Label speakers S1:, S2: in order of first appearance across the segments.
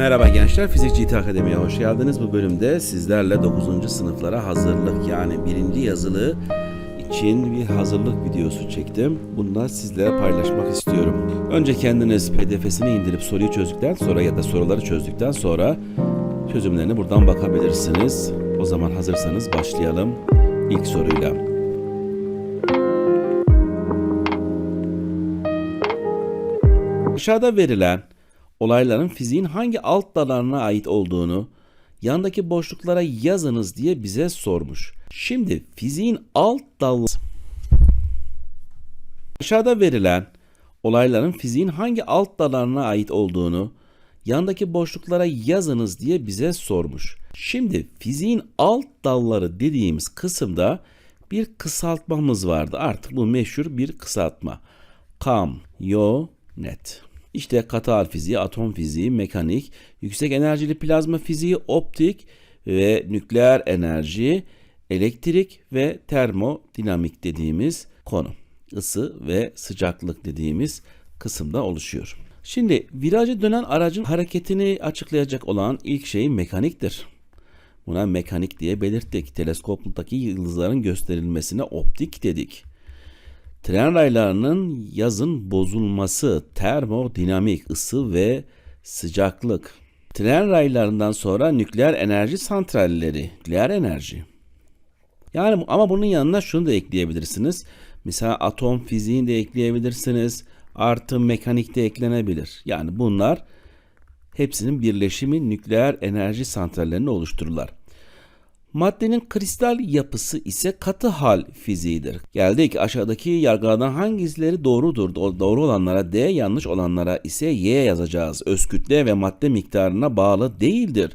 S1: Merhaba gençler, Fizik GT Akademi'ye hoş geldiniz. Bu bölümde sizlerle 9. sınıflara hazırlık yani birinci yazılı için bir hazırlık videosu çektim. Bunları sizlere paylaşmak istiyorum. Önce kendiniz pdf'sini indirip soruyu çözdükten sonra ya da soruları çözdükten sonra çözümlerine buradan bakabilirsiniz. O zaman hazırsanız başlayalım ilk soruyla. Aşağıda verilen olayların fiziğin hangi alt dallarına ait olduğunu yandaki boşluklara yazınız diye bize sormuş. Şimdi fiziğin alt dalları Aşağıda verilen olayların fiziğin hangi alt dallarına ait olduğunu yandaki boşluklara yazınız diye bize sormuş. Şimdi fiziğin alt dalları dediğimiz kısımda bir kısaltmamız vardı. Artık bu meşhur bir kısaltma. Kam, yo, net. İşte katı hal fiziği, atom fiziği, mekanik, yüksek enerjili plazma fiziği, optik ve nükleer enerji, elektrik ve termodinamik dediğimiz konu. Isı ve sıcaklık dediğimiz kısımda oluşuyor. Şimdi virajı dönen aracın hareketini açıklayacak olan ilk şey mekaniktir. Buna mekanik diye belirttik. Teleskoptaki yıldızların gösterilmesine optik dedik. Tren raylarının yazın bozulması, termodinamik ısı ve sıcaklık. Tren raylarından sonra nükleer enerji santralleri, nükleer enerji. Yani ama bunun yanına şunu da ekleyebilirsiniz. Mesela atom fiziğini de ekleyebilirsiniz. Artı mekanik de eklenebilir. Yani bunlar hepsinin birleşimi nükleer enerji santrallerini oluştururlar. Maddenin kristal yapısı ise katı hal fiziğidir. Geldik aşağıdaki yargılardan hangileri doğrudur? Doğru olanlara D, yanlış olanlara ise Y yazacağız. Öz kütle ve madde miktarına bağlı değildir.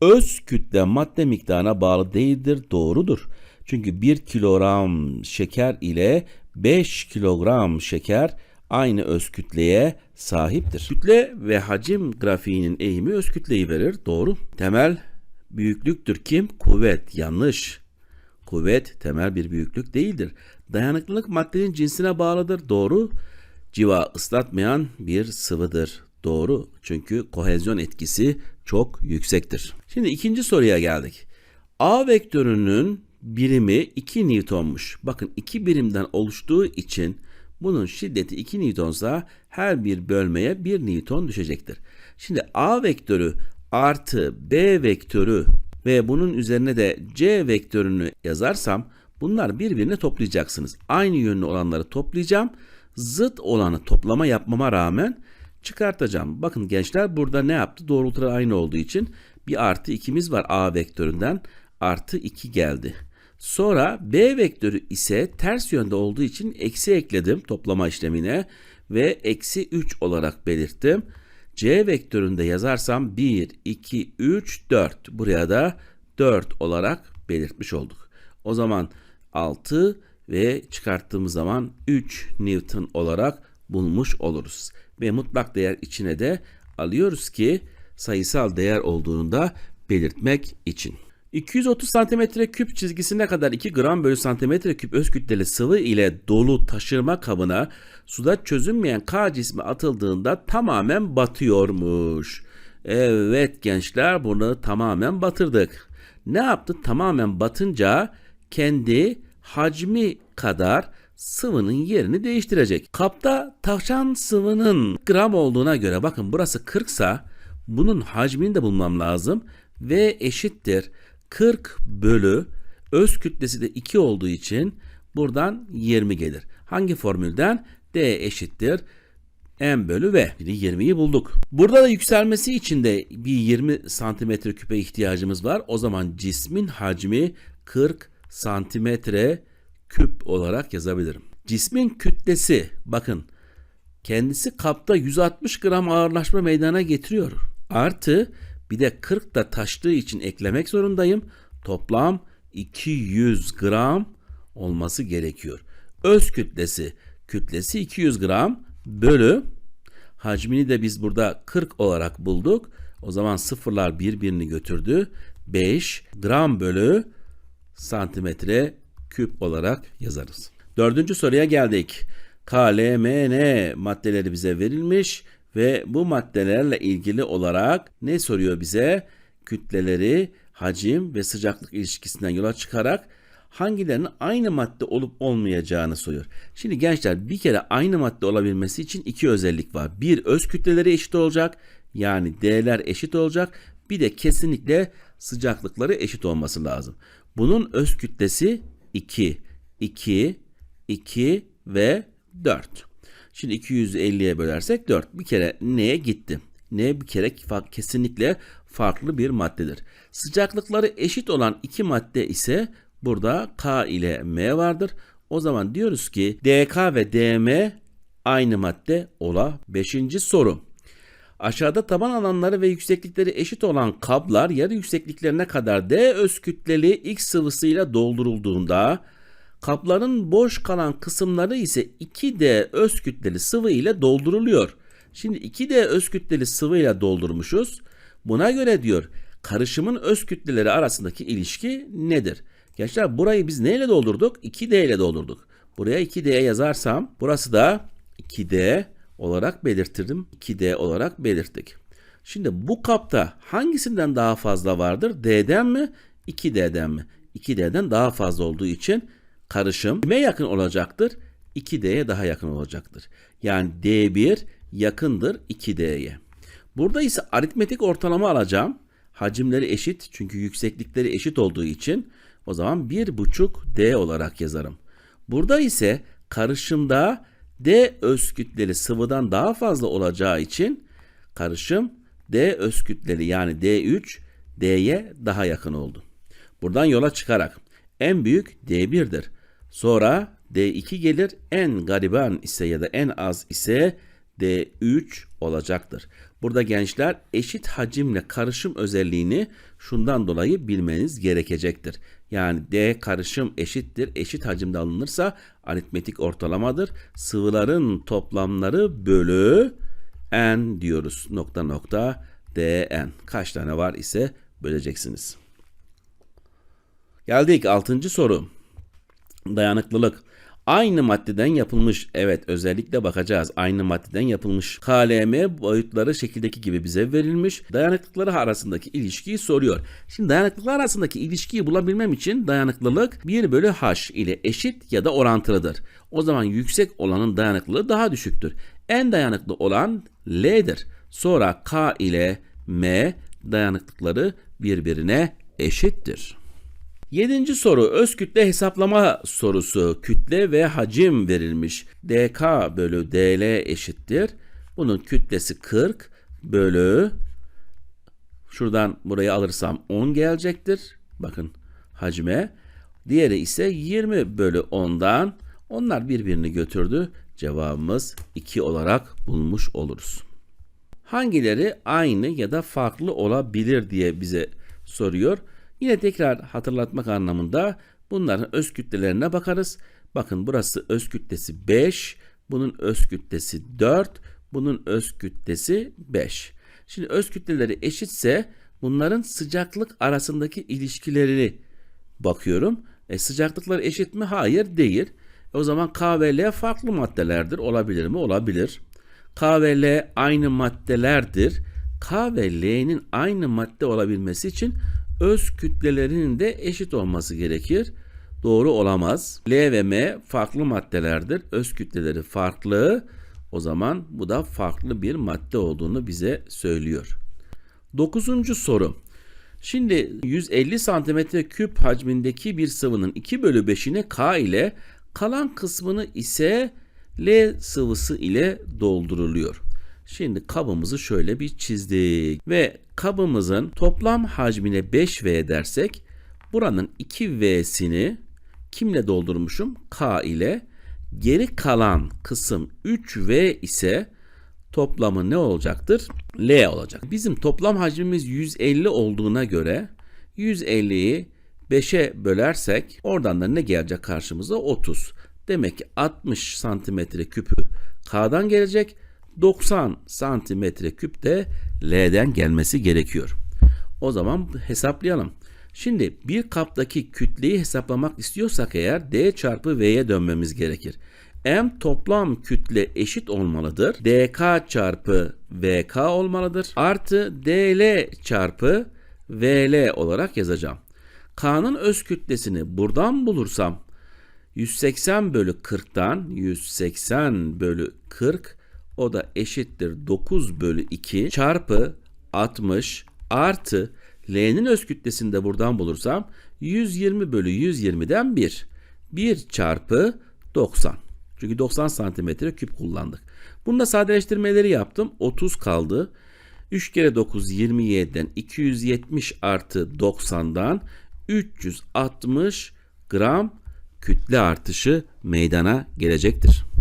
S1: Öz kütle madde miktarına bağlı değildir. Doğrudur. Çünkü 1 kilogram şeker ile 5 kilogram şeker aynı öz kütleye sahiptir. Kütle ve hacim grafiğinin eğimi öz kütleyi verir. Doğru. Temel büyüklüktür kim? Kuvvet. Yanlış. Kuvvet temel bir büyüklük değildir. Dayanıklılık maddenin cinsine bağlıdır. Doğru. Civa ıslatmayan bir sıvıdır. Doğru. Çünkü kohezyon etkisi çok yüksektir. Şimdi ikinci soruya geldik. A vektörünün birimi 2 Newton'muş. Bakın 2 birimden oluştuğu için bunun şiddeti 2 Newton'sa her bir bölmeye 1 Newton düşecektir. Şimdi A vektörü artı B vektörü ve bunun üzerine de C vektörünü yazarsam bunlar birbirini toplayacaksınız. Aynı yönlü olanları toplayacağım. Zıt olanı toplama yapmama rağmen çıkartacağım. Bakın gençler burada ne yaptı? Doğrultular aynı olduğu için bir artı 2'miz var A vektöründen. Artı 2 geldi. Sonra B vektörü ise ters yönde olduğu için eksi ekledim toplama işlemine ve eksi 3 olarak belirttim. C vektöründe yazarsam 1, 2, 3, 4. Buraya da 4 olarak belirtmiş olduk. O zaman 6 ve çıkarttığımız zaman 3 Newton olarak bulmuş oluruz. Ve mutlak değer içine de alıyoruz ki sayısal değer olduğunu da belirtmek için. 230 santimetre küp çizgisine kadar 2 gram bölü santimetre küp öz kütleli sıvı ile dolu taşırma kabına suda çözünmeyen K cismi atıldığında tamamen batıyormuş. Evet gençler bunu tamamen batırdık. Ne yaptı? Tamamen batınca kendi hacmi kadar sıvının yerini değiştirecek. Kapta taşan sıvının gram olduğuna göre bakın burası 40 sa bunun hacmini de bulmam lazım ve eşittir 40 bölü öz kütlesi de 2 olduğu için buradan 20 gelir. Hangi formülden? D eşittir M bölü V. Şimdi 20'yi bulduk. Burada da yükselmesi için de bir 20 santimetre küpe ihtiyacımız var. O zaman cismin hacmi 40 santimetre küp olarak yazabilirim. Cismin kütlesi bakın kendisi kapta 160 gram ağırlaşma meydana getiriyor. Artı bir de 40 da taştığı için eklemek zorundayım. Toplam 200 gram olması gerekiyor. Öz kütlesi kütlesi 200 gram bölü hacmini de biz burada 40 olarak bulduk. O zaman sıfırlar birbirini götürdü. 5 gram bölü santimetre küp olarak yazarız. Dördüncü soruya geldik. K, L, M, N maddeleri bize verilmiş Ve bu maddelerle ilgili olarak ne soruyor bize? Kütleleri, hacim ve sıcaklık ilişkisinden yola çıkarak hangilerinin aynı madde olup olmayacağını soruyor. Şimdi gençler bir kere aynı madde olabilmesi için iki özellik var. Bir öz kütleleri eşit olacak. Yani D'ler eşit olacak. Bir de kesinlikle sıcaklıkları eşit olması lazım. Bunun öz kütlesi 2, 2, 2 ve 4. Şimdi 250'ye bölersek 4. Bir kere N'ye gitti. N bir kere kesinlikle farklı bir maddedir. Sıcaklıkları eşit olan iki madde ise burada K ile M vardır. O zaman diyoruz ki DK ve DM aynı madde ola. Beşinci soru. Aşağıda taban alanları ve yükseklikleri eşit olan kablar yarı yüksekliklerine kadar D öz kütleli X sıvısıyla doldurulduğunda kapların boş kalan kısımları ise 2D öz kütleli sıvı ile dolduruluyor. Şimdi 2D öz kütleli sıvı ile doldurmuşuz. Buna göre diyor karışımın öz kütleleri arasındaki ilişki nedir? Gençler burayı biz neyle doldurduk? 2D ile doldurduk. Buraya 2D yazarsam burası da 2D olarak belirtirdim. 2D olarak belirttik. Şimdi bu kapta hangisinden daha fazla vardır? D'den mi? 2D'den mi? 2D'den daha fazla olduğu için karışım kime yakın olacaktır? 2D'ye daha yakın olacaktır. Yani D1 yakındır 2D'ye. Burada ise aritmetik ortalama alacağım. Hacimleri eşit çünkü yükseklikleri eşit olduğu için o zaman 1,5 D olarak yazarım. Burada ise karışımda D öz kütleli sıvıdan daha fazla olacağı için karışım D öz kütleli yani D3 D'ye daha yakın oldu. Buradan yola çıkarak en büyük D1'dir. Sonra D2 gelir. En gariban ise ya da en az ise D3 olacaktır. Burada gençler eşit hacimle karışım özelliğini şundan dolayı bilmeniz gerekecektir. Yani D karışım eşittir. Eşit hacimde alınırsa aritmetik ortalamadır. Sıvıların toplamları bölü n diyoruz. Nokta nokta dn. Kaç tane var ise böleceksiniz. Geldik 6. soru. Dayanıklılık. Aynı maddeden yapılmış. Evet özellikle bakacağız. Aynı maddeden yapılmış. KLM boyutları şekildeki gibi bize verilmiş. Dayanıklıkları arasındaki ilişkiyi soruyor. Şimdi dayanıklıklar arasındaki ilişkiyi bulabilmem için dayanıklılık 1 bölü H ile eşit ya da orantılıdır. O zaman yüksek olanın dayanıklılığı daha düşüktür. En dayanıklı olan L'dir. Sonra K ile M dayanıklıkları birbirine eşittir. Yedinci soru öz kütle hesaplama sorusu. Kütle ve hacim verilmiş. dk bölü dl eşittir. Bunun kütlesi 40 bölü şuradan burayı alırsam 10 gelecektir. Bakın hacme. Diğeri ise 20 bölü 10'dan onlar birbirini götürdü. Cevabımız 2 olarak bulmuş oluruz. Hangileri aynı ya da farklı olabilir diye bize soruyor. Yine tekrar hatırlatmak anlamında bunların öz kütlelerine bakarız. Bakın burası öz kütlesi 5, bunun öz kütlesi 4, bunun öz kütlesi 5. Şimdi öz kütleleri eşitse bunların sıcaklık arasındaki ilişkileri bakıyorum. E, sıcaklıklar eşit mi? Hayır değil. E, o zaman K ve L farklı maddelerdir. Olabilir mi? Olabilir. K ve L aynı maddelerdir. K ve L'nin aynı madde olabilmesi için öz kütlelerinin de eşit olması gerekir. Doğru olamaz. L ve M farklı maddelerdir. Öz kütleleri farklı. O zaman bu da farklı bir madde olduğunu bize söylüyor. Dokuzuncu soru. Şimdi 150 santimetre küp hacmindeki bir sıvının 2 bölü 5'ini K ile kalan kısmını ise L sıvısı ile dolduruluyor. Şimdi kabımızı şöyle bir çizdik ve kabımızın toplam hacmine 5V dersek buranın 2V'sini kimle doldurmuşum? K ile. Geri kalan kısım 3V ise toplamı ne olacaktır? L olacak. Bizim toplam hacmimiz 150 olduğuna göre 150'yi 5'e bölersek oradan da ne gelecek karşımıza? 30. Demek ki 60 santimetre küpü K'dan gelecek. 90 santimetre küp de L'den gelmesi gerekiyor. O zaman hesaplayalım. Şimdi bir kaptaki kütleyi hesaplamak istiyorsak eğer D çarpı V'ye dönmemiz gerekir. M toplam kütle eşit olmalıdır. DK çarpı VK olmalıdır. Artı DL çarpı VL olarak yazacağım. K'nın öz kütlesini buradan bulursam 180 bölü 40'tan 180 bölü 40 o da eşittir 9 bölü 2 çarpı 60 artı L'nin öz kütlesini de buradan bulursam 120 bölü 120'den 1. 1 çarpı 90. Çünkü 90 santimetre küp kullandık. Bunda sadeleştirmeleri yaptım. 30 kaldı. 3 kere 9 27'den 270 artı 90'dan 360 gram kütle artışı meydana gelecektir.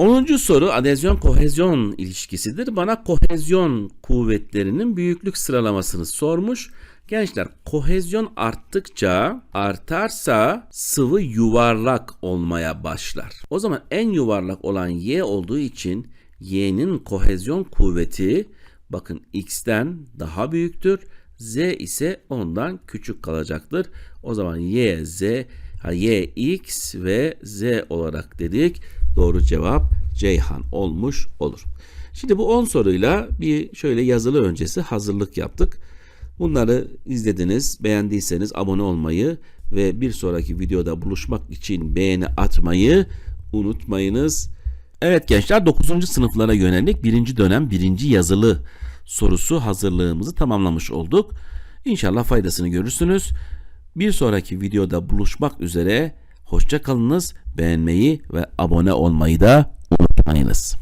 S1: 10. soru adezyon kohezyon ilişkisidir. Bana kohezyon kuvvetlerinin büyüklük sıralamasını sormuş. Gençler kohezyon arttıkça artarsa sıvı yuvarlak olmaya başlar. O zaman en yuvarlak olan y olduğu için y'nin kohezyon kuvveti bakın x'ten daha büyüktür. Z ise ondan küçük kalacaktır. O zaman y, z, ha, y, x ve z olarak dedik. Doğru cevap Ceyhan olmuş olur. Şimdi bu 10 soruyla bir şöyle yazılı öncesi hazırlık yaptık. Bunları izlediniz. Beğendiyseniz abone olmayı ve bir sonraki videoda buluşmak için beğeni atmayı unutmayınız. Evet gençler 9. sınıflara yönelik 1. dönem 1. yazılı sorusu hazırlığımızı tamamlamış olduk. İnşallah faydasını görürsünüz. Bir sonraki videoda buluşmak üzere. Hoşça kalınız. Beğenmeyi ve abone olmayı da unutmayınız.